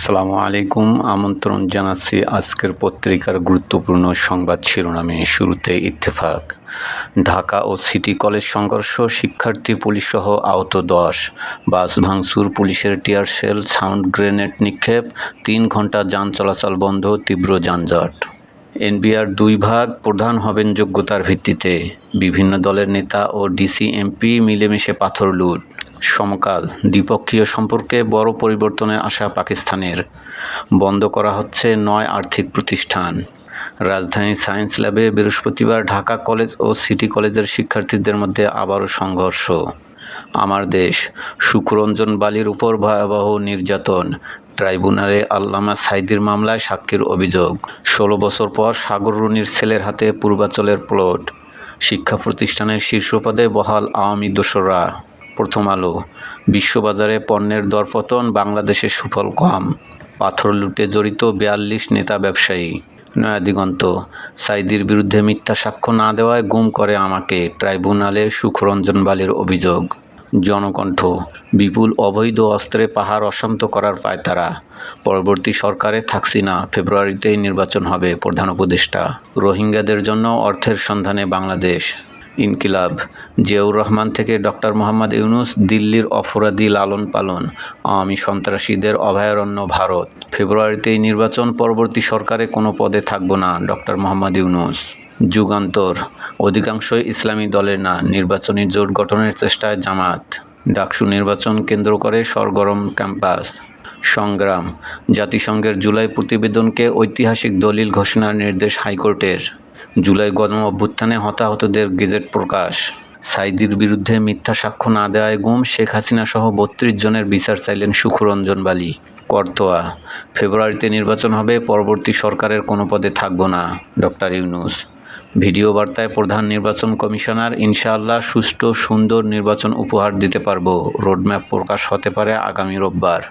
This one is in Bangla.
সালামু আলাইকুম। আমন্ত্রণ জানাচ্ছি আজকের পত্রিকার গুরুত্বপূর্ণ সংবাদ শিরোনামে। শুরুতে ইত্তেফাক। ঢাকা ও সিটি কলেজ সংঘর্ষ, শিক্ষার্থী পুলিশ সহ আহত দশ। বাস ভাঙচুর, পুলিশের টিয়ার সেল সাউন্ড গ্রেনেড নিক্ষেপ, তিন ঘণ্টা যান চলাচল বন্ধ, তীব্র যানজট। এনবিআর দুই ভাগ প্রধান হবেন যোগ্যতার ভিত্তিতে। বিভিন্ন দলের নেতা ও ডিসি, এমপি মিলেমিশে পাথর লুট। সমকাল দ্বিপক্ষীয় সম্পর্কে বড় পরিবর্তনের আশা পাকিস্তানের। বন্ধ করা হচ্ছে নয় আর্থিক প্রতিষ্ঠান। রাজধানীর সায়েন্স ল্যাবে বৃহস্পতিবার ঢাকা কলেজ ও সিটি কলেজের শিক্ষার্থীদের মধ্যে আবারও সংঘর্ষ। আমার দেশ সুখরঞ্জন বালির উপর ভয়াবহ নির্যাতন। ট্রাইব্যুনালে আল্লামা সাইদির মামলায় সাক্ষীর অভিযোগ। ষোলো বছর পর সাগর রুনির ছেলের হাতে পূর্বাচলের প্লট। শিক্ষা প্রতিষ্ঠানের শীর্ষ পদে বহাল আওয়ামী দোসররা। প্রথম আলো। বিশ্ববাজারে পণ্যের দরপতন বাংলাদেশে সুফল কম। পাথর লুটে জড়িত বিয়াল্লিশ নেতা ব্যবসায়ী। নয়াদিগন্ত সাইদির বিরুদ্ধে মিথ্যা সাক্ষ্য না দেওয়ায় গুম করে আমাকে ট্রাইব্যুনালে সুখরঞ্জন বালির অভিযোগ। জনকণ্ঠ, বিপুল অবৈধ অস্ত্রে পাহাড় অশান্ত করার পায় তারা পরবর্তী সরকারে থাকছি না ফেব্রুয়ারিতেই নির্বাচন হবে প্রধান উপদেষ্টা। রোহিঙ্গাদের জন্য অর্থের সন্ধানে বাংলাদেশ। ইনকিলাব। জিয়াউর রহমান থেকে ডক্টর মোহাম্মদ ইউনুস দিল্লির অপরাধী লালন পালন। আওয়ামী সন্ত্রাসীদের অভয়ারণ্য ভারত। ফেব্রুয়ারিতেই নির্বাচন, পরবর্তী সরকারে কোনো পদে থাকব না, ডক্টর মোহাম্মদ ইউনুস। যুগান্তর। অধিকাংশই ইসলামী দলের না, নির্বাচনী জোট গঠনের চেষ্টায় জামাত ডাকসু নির্বাচন কেন্দ্র করে সরগরম ক্যাম্পাস। সংগ্রাম। জাতিসংঘের জুলাই প্রতিবেদনকে ঐতিহাসিক দলিল ঘোষণার নির্দেশ হাইকোর্টের। জুলাই গণ অভ্যুত্থানে হতাহতদের গেজেট প্রকাশ। সাইদির বিরুদ্ধে মিথ্যা সাক্ষ্য না দেওয়ায় গুম শেখ হাসিনা সহ বত্রিশ জনের বিচার চাইলেন সুখরঞ্জন বালি। করতোয়া, ফেব্রুয়ারিতে নির্বাচন হবে, পরবর্তী সরকারের কোনো পদে থাকব না। ডক্টর ইউনুস। ভিডিও বার্তায় প্রধান নির্বাচন কমিশনার, ইনশাআল্লাহ সুষ্ঠু সুন্দর নির্বাচন উপহার দিতে পারব। রোডম্যাপ প্রকাশ হতে পারে আগামী রোববার।